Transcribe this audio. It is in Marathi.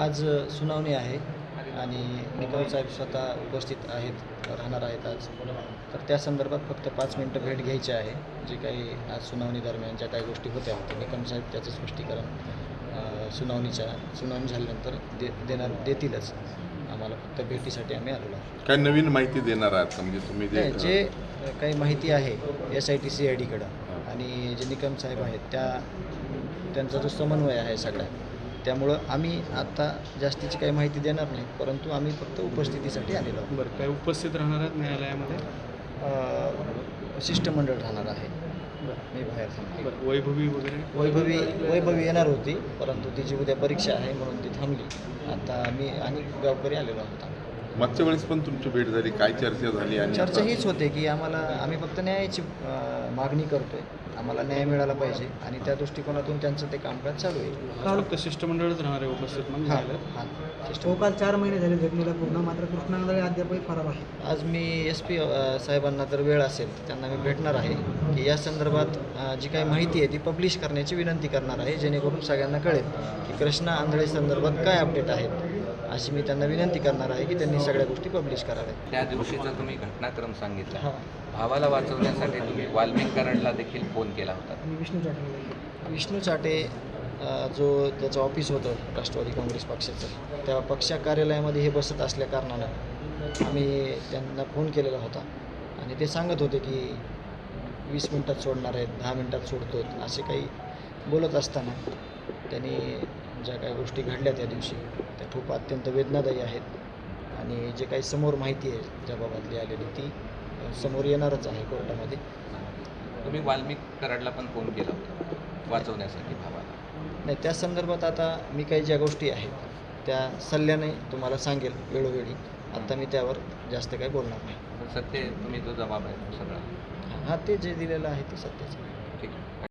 आज सुनावणी आहे आणि निकम साहेब स्वतः उपस्थित आहेत राहणार आहेत आज. तर त्या संदर्भात फक्त पाच मिनटं भेट घ्यायची आहे. जे काही आज सुनावणी दरम्यान ज्या काही गोष्टी होत्या तर निकम साहेब त्याचं स्पष्टीकरण सुनावणीच्या सुनावणी झाल्यानंतर दे देणार देतीलच. आम्हाला फक्त भेटीसाठी आम्ही आलेलो आहोत. काय नवीन माहिती देणार आहात का? म्हणजे तुम्ही जे काही माहिती आहे S I T C I डीकडं आणि जे निकम साहेब आहेत त्या त्यांचा जो समन्वय आहे सगळ्या त्यामुळं आम्ही आत्ता जास्तीची काही माहिती देणार नाही परंतु आम्ही फक्त उपस्थितीसाठी आलेलो आहोत. बरं काय उपस्थित राहणार आहेत न्यायालयामध्ये? शिष्टमंडळ राहणार आहे. मी बाहेर थांबलो बरं वैभवी वगैरे? वैभवी वैभवी येणार होती परंतु तिची उद्या परीक्षा आहे म्हणून ती थांबली. आता मी आणि गावकरी आलेलो आहोत आम्ही. मागच्या वेळेस पण तुमची भेट झाली काय चर्चा झाली आणि चर्चा हीच होते की आम्हाला आम्ही फक्त न्यायाची मागणी करतोय. आम्हाला न्याय मिळाला पाहिजे आणि त्या दृष्टिकोनातून त्यांचं ते कामकाज चालू आहे. आज फक्त शिष्टमंडळच राहणार आहे उपस्थित मग हां काल चार महिने झाले घटनेला पूर्ण मात्र कृष्णानंदळे अद्यापही फरार आहे. आज मी एस पी साहेबांना जर वेळ असेल तर त्यांना मी भेटणार आहे की या संदर्भात जी काही माहिती आहे ती पब्लिश करण्याची विनंती करणार आहे जेणेकरून सगळ्यांना कळेल की कृष्णा आंधळे संदर्भात काय अपडेट आहेत अशी मी त्यांना विनंती करणार आहे की त्यांनी सगळ्या गोष्टी पब्लिश कराव्यात. त्या दिवशीचा तुम्ही घटनाक्रम सांगितला. भावाला वाचवण्यासाठी तुम्ही वाल्मिक कराडला देखील फोन केला होता. विष्णू चाटे विष्णू चाटे जो त्याचं ऑफिस होतं राष्ट्रवादी काँग्रेस पक्षाचं त्या पक्षा कार्यालयामध्ये हे बसत असल्या कारणानं आम्ही त्यांना फोन केलेला होता. आणि ते सांगत होते की वीस मिनटात सोडणार आहेत दहा मिनटात सोडतो असे काही बोलत असताना त्यांनी ज्या काही गोष्टी घडल्या त्या दिवशी त्या खूप अत्यंत वेदनादायी आहेत. आणि जे काही समोर माहिती आहे ज्या बाबतली आलेली ती समोर येणारच आहे कोर्टामध्ये. तुम्ही वाल्मिक कराडला पण फोन केला होता वाचवण्यासाठी भावाला. नाही त्या संदर्भात आता मी काही ज्या गोष्टी आहेत त्या सल्ल्याने तुम्हाला सांगेल वेळोवेळी. आता मी त्यावर जास्त काही बोलणार नाही. सत्य तुम्ही जो जबाब आहे तो सगळा. हां ते जे दिलेलं आहे ते सत्याचं. ठीक आहे.